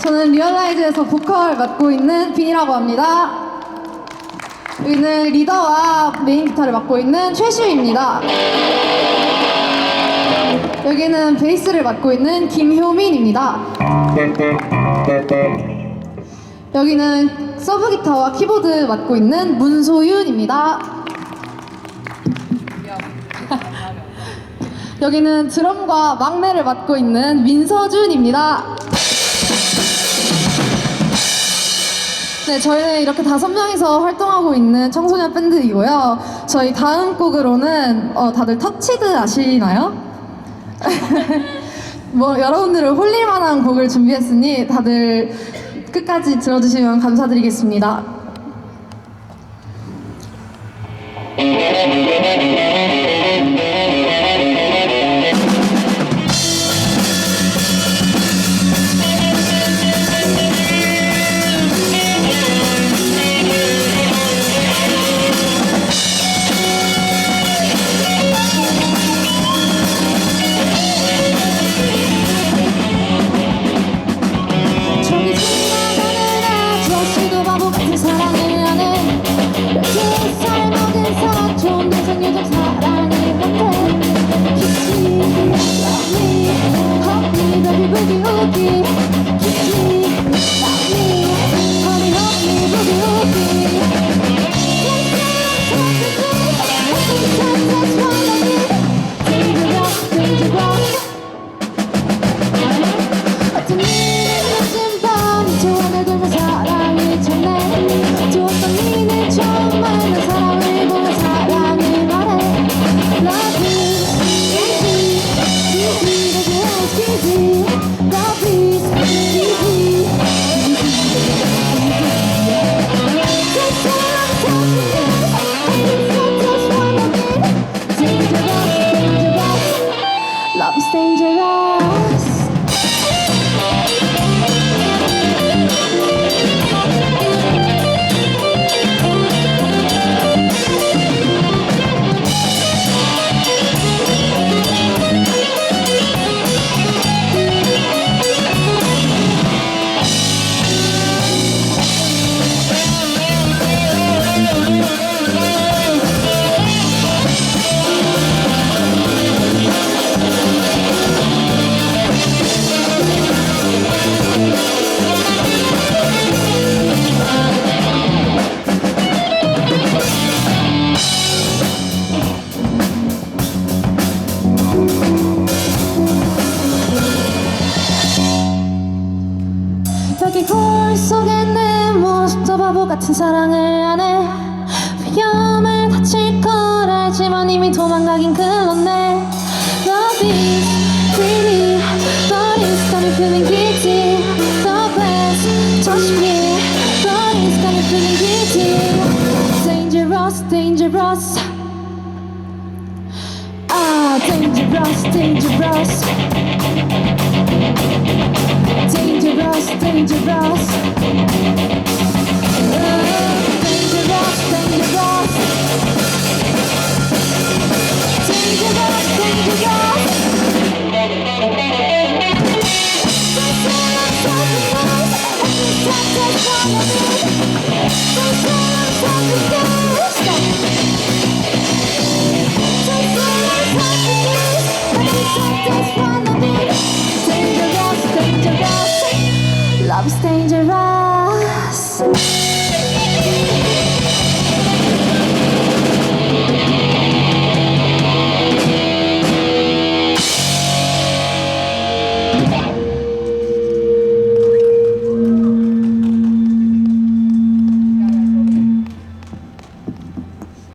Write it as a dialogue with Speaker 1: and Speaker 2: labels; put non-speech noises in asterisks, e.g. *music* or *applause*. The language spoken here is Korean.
Speaker 1: 저는 리얼라이즈에서 보컬 맡고 있는 빈이라고 합니다. 여기는 리더와 메인 기타를 맡고 있는 최시우입니다. 여기는 베이스를 맡고 있는 김효민입니다. 여기는 서브 기타와 키보드 맡고 있는 문소윤입니다. *laughs* 여기는 드럼과 막내를 맡고 있는 민서준입니다. 네, 저희는 이렇게 다섯 명이서 활동하고 있는 청소년 밴드이고요. 저희 다음 곡으로는 어, 다들 터치드 아시나요? *laughs* 뭐 여러분들을 홀릴 만한 곡을 준비했으니 다들 끝까지 들어주시면 감사드리겠습니다. Keep, you. 여기 거울 속에 내 모습도 바보 같은 사랑을 안해 위험을 다칠 걸 알지만 이미 도망가긴 글렀네 Love is pretty but it's got me feeling guilty The glass touch me but it's got me feeling guilty Dangerous, dangerous Ah, dangerous, dangerous dangerous, dangerous, dangerous. I'm a